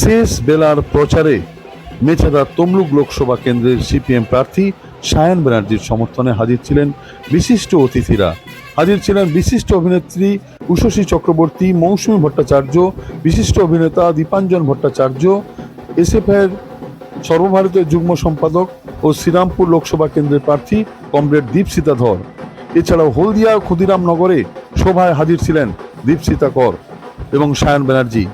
শেষ বেলার প্রচারে মেছেদা তমলুক লোকসভা কেন্দ্রের সিপিএম প্রার্থী সায়ন ব্যানার্জির সমর্থনে হাজির ছিলেন বিশিষ্ট অতিথিরা। হাজির ছিলেন বিশিষ্ট অভিনেত্রী উষসী চক্রবর্তী, মৌসুমী ভট্টাচার্য, বিশিষ্ট অভিনেতা দীপাঞ্জন ভট্টাচার্য এসএফের সর্বভারতীয় যুগ্ম সম্পাদক ও শ্রীরামপুর লোকসভা কেন্দ্রের প্রার্থী কমরেড দীপসিতা ধর এছাড়াও হলদিয়া ও ক্ষুদিরাম নগরে সভায় হাজির ছিলেন দীপসিতা কর এবং সায়ন ব্যানার্জি।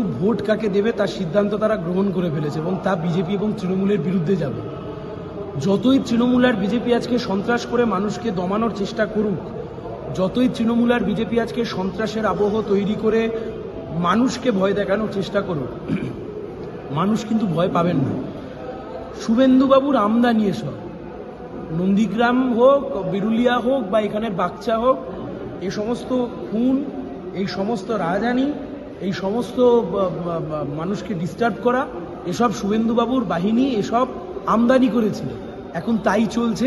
কিন্তু ভোট কাকে দেবে তার সিদ্ধান্ত তারা গ্রহণ করে ফেলেছে এবং তা বিজেপি এবং তৃণমূলের বিরুদ্ধে যাবে। যতই তৃণমূল আর বিজেপি আজকে সন্ত্রাস করে মানুষকে দমানোর চেষ্টা করুক, যতই তৃণমূল আর বিজেপি আজকে সন্ত্রাসের আবহ তৈরি করে মানুষকে ভয় দেখানোর চেষ্টা করুক, মানুষ কিন্তু ভয় পাবেন না। শুভেন্দুবাবুর আমদানি এসব, নন্দীগ্রাম হোক, বিরুলিয়া হোক বা এখানের বাচ্চা হোক, এ সমস্ত খুন, এই সমস্ত রাজধানী এই সমস্ত মানুষকে ডিস্টার্ব করা, এসব শুভেন্দুবাবুর বাহিনী এসব আমদানি করেছিল। এখন তাই চলছে।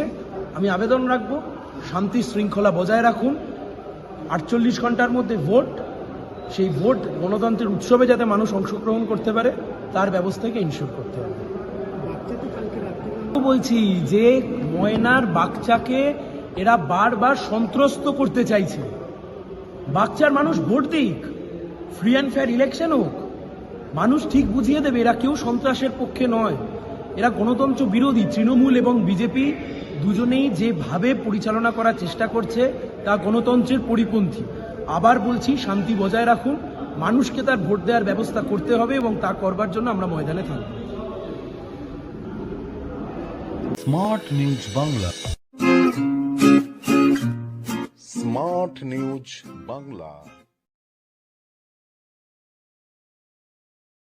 আমি আবেদন রাখব, শান্তি শৃঙ্খলা বজায় রাখুন। আটচল্লিশ ঘণ্টার মধ্যে ভোট, সেই ভোট গণতন্ত্রের উৎসবে যাতে মানুষ অংশগ্রহণ করতে পারে, তার ব্যবস্থাকে ইনশিওর করতে হবে। বলছি যে ময়নার বাচ্চাকে এরা বারবার সন্ত্রস্ত করতে চাইছে। বাচ্চার মানুষ ভোট দিক। ফ্রি অ্যান্ড ফেয়ার ইলেকশন হোক। মানুষ ঠিক বুঝিয়ে দেবে, এরা কেউ সন্ত্রাসের পক্ষে নয়। এরা গণতন্ত্র বিরোধী, তৃণমূল এবং বিজেপি দুজনেই যেভাবে পরিচালনা করার চেষ্টা করছে, তা গণতন্ত্রের পরিপন্থী। আবার বলছি, শান্তি বজায় রাখুন। মানুষকে তার ভোট দেওয়ার ব্যবস্থা করতে হবে এবং তা করবার জন্য আমরা ময়দানে থাকব। Smart news Bangla. Smart news Bangla.